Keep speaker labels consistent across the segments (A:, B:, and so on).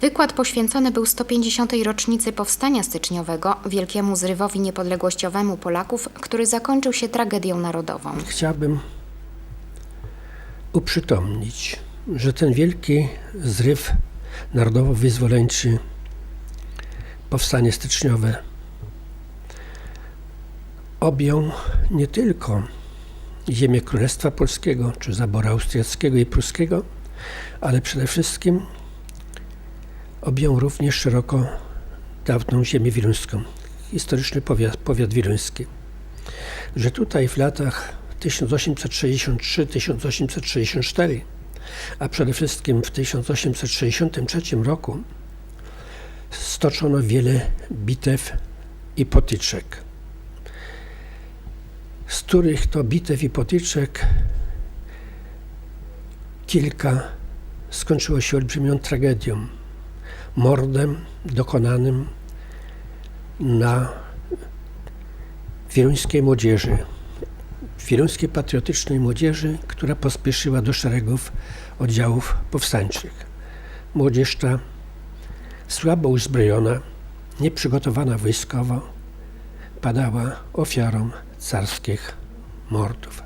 A: Wykład poświęcony był 150. rocznicy Powstania Styczniowego, wielkiemu zrywowi niepodległościowemu Polaków, który zakończył się tragedią narodową.
B: Chciałbym uprzytomnić, że ten wielki zryw narodowo-wyzwoleńczy, powstanie styczniowe, objął nie tylko ziemię Królestwa Polskiego czy zaboru austriackiego i pruskiego, ale przede wszystkim objął również szeroko dawną ziemię wiluńską, historyczny powiat, powiat wiluński. Że tutaj w latach 1863-1864, a przede wszystkim w 1863 roku stoczono wiele bitew i potyczek, z których to bitew i potyczek kilka skończyło się olbrzymią tragedią, mordem dokonanym na wieluńskiej młodzieży, wieluńskiej patriotycznej młodzieży, która pospieszyła do szeregów oddziałów powstańczych. Młodzież ta słabo uzbrojona, nieprzygotowana wojskowo, padała ofiarą carskich mordów.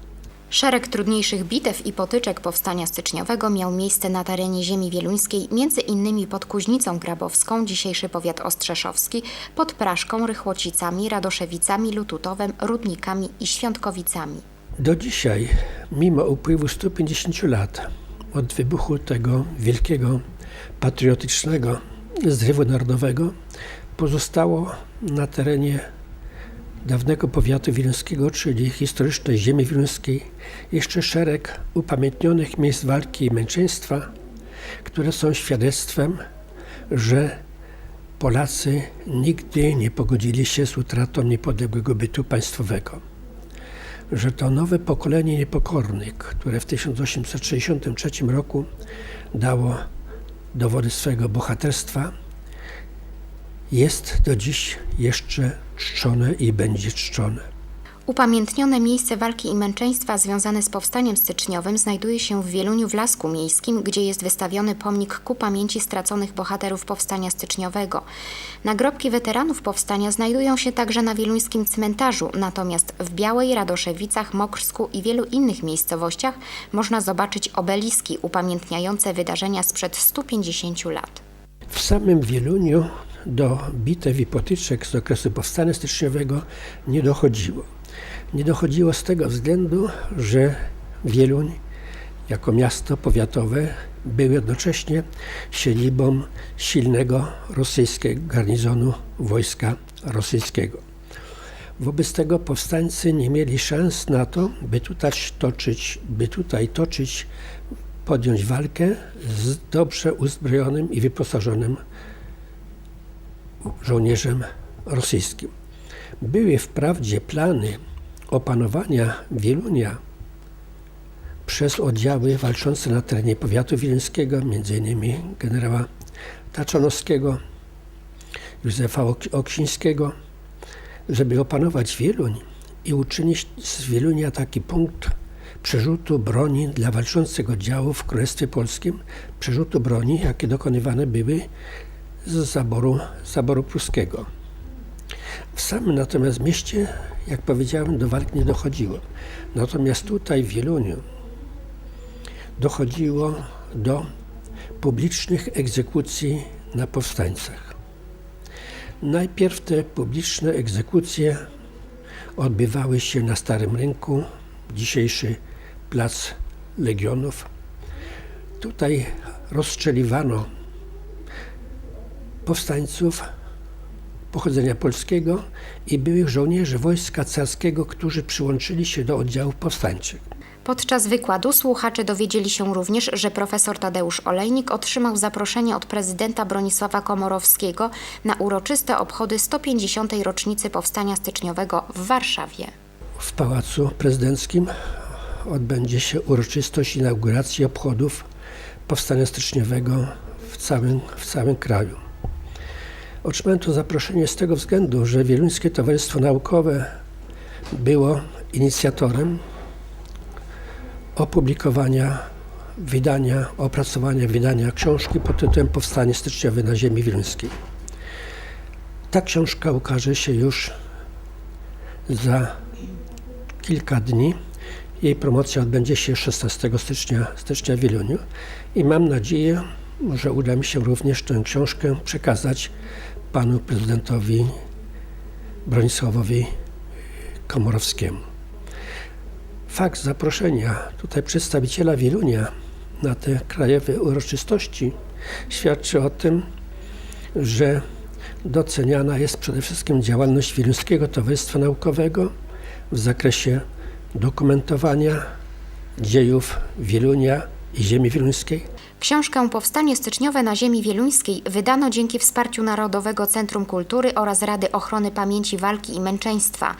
A: Szereg trudniejszych bitew i potyczek Powstania Styczniowego miał miejsce na terenie ziemi wieluńskiej, między innymi pod Kuźnicą Grabowską, dzisiejszy powiat ostrzeszowski, pod Praszką, Rychłocicami, Radoszewicami, Lututowem, Rudnikami i Świątkowicami.
B: Do dzisiaj, mimo upływu 150 lat od wybuchu tego wielkiego patriotycznego zrywu narodowego, pozostało na terenie dawnego powiatu wileńskiego, czyli historycznej ziemi wileńskiej, jeszcze szereg upamiętnionych miejsc walki i męczeństwa, które są świadectwem, że Polacy nigdy nie pogodzili się z utratą niepodległego bytu państwowego. Że to nowe pokolenie niepokornych, które w 1863 roku dało dowody swojego bohaterstwa, jest do dziś jeszcze czczone i będzie czczone.
A: Upamiętnione miejsce walki i męczeństwa związane z powstaniem styczniowym znajduje się w Wieluniu w Lasku Miejskim, gdzie jest wystawiony pomnik ku pamięci straconych bohaterów powstania styczniowego. Nagrobki weteranów powstania znajdują się także na wieluńskim cmentarzu, natomiast w Białej, Radoszewicach, Mokrzsku i wielu innych miejscowościach można zobaczyć obeliski upamiętniające wydarzenia sprzed 150 lat.
B: W samym Wieluniu do bitew i potyczek z okresu powstania styczniowego nie dochodziło. Nie dochodziło z tego względu, że Wieluń jako miasto powiatowe był jednocześnie siedzibą silnego rosyjskiego garnizonu wojska rosyjskiego. Wobec tego powstańcy nie mieli szans na to, by tutaj toczyć, by tutaj toczyć podjąć walkę z dobrze uzbrojonym i wyposażonym żołnierzem rosyjskim. Były wprawdzie plany opanowania Wielunia przez oddziały walczące na terenie powiatu wileńskiego, m.in. generała Taczanowskiego, Józefa Ok- Oksińskiego, żeby opanować Wieluń i uczynić z Wielunia taki punkt przerzutu broni dla walczących oddziałów w Królestwie Polskim, przerzutu broni, jakie dokonywane były z zaboru, zaboru pruskiego. W samym natomiast mieście, jak powiedziałem, do walk nie dochodziło. Natomiast tutaj w Wieluniu dochodziło do publicznych egzekucji na powstańcach. Najpierw te publiczne egzekucje odbywały się na Starym Rynku, dzisiejszy Plac Legionów. Tutaj rozstrzeliwano powstańców pochodzenia polskiego i byłych żołnierzy wojska carskiego, którzy przyłączyli się do oddziałów powstańczych.
A: Podczas wykładu słuchacze dowiedzieli się również, że profesor Tadeusz Olejnik otrzymał zaproszenie od prezydenta Bronisława Komorowskiego na uroczyste obchody 150. rocznicy Powstania Styczniowego w Warszawie.
B: W Pałacu Prezydenckim odbędzie się uroczystość inauguracji obchodów Powstania Styczniowego w całym, w całym kraju. Otrzymałem to zaproszenie z tego względu, że Wieluńskie Towarzystwo Naukowe było inicjatorem opublikowania wydania, opracowania wydania książki pod tytułem Powstanie styczniowe na ziemi wiluńskiej. Ta książka ukaże się już za kilka dni. Jej promocja odbędzie się 16 stycznia, stycznia w Wieluniu i mam nadzieję, że uda mi się również tę książkę przekazać panu prezydentowi Bronisławowi Komorowskiemu. Fakt zaproszenia tutaj przedstawiciela Wielunia na te krajowe uroczystości świadczy o tym, że doceniana jest przede wszystkim działalność Wieluńskiego Towarzystwa Naukowego w zakresie dokumentowania dziejów Wielunia i ziemi wieluńskiej,
A: Książkę Powstanie styczniowe na ziemi wieluńskiej wydano dzięki wsparciu Narodowego Centrum Kultury oraz Rady Ochrony Pamięci Walki i Męczeństwa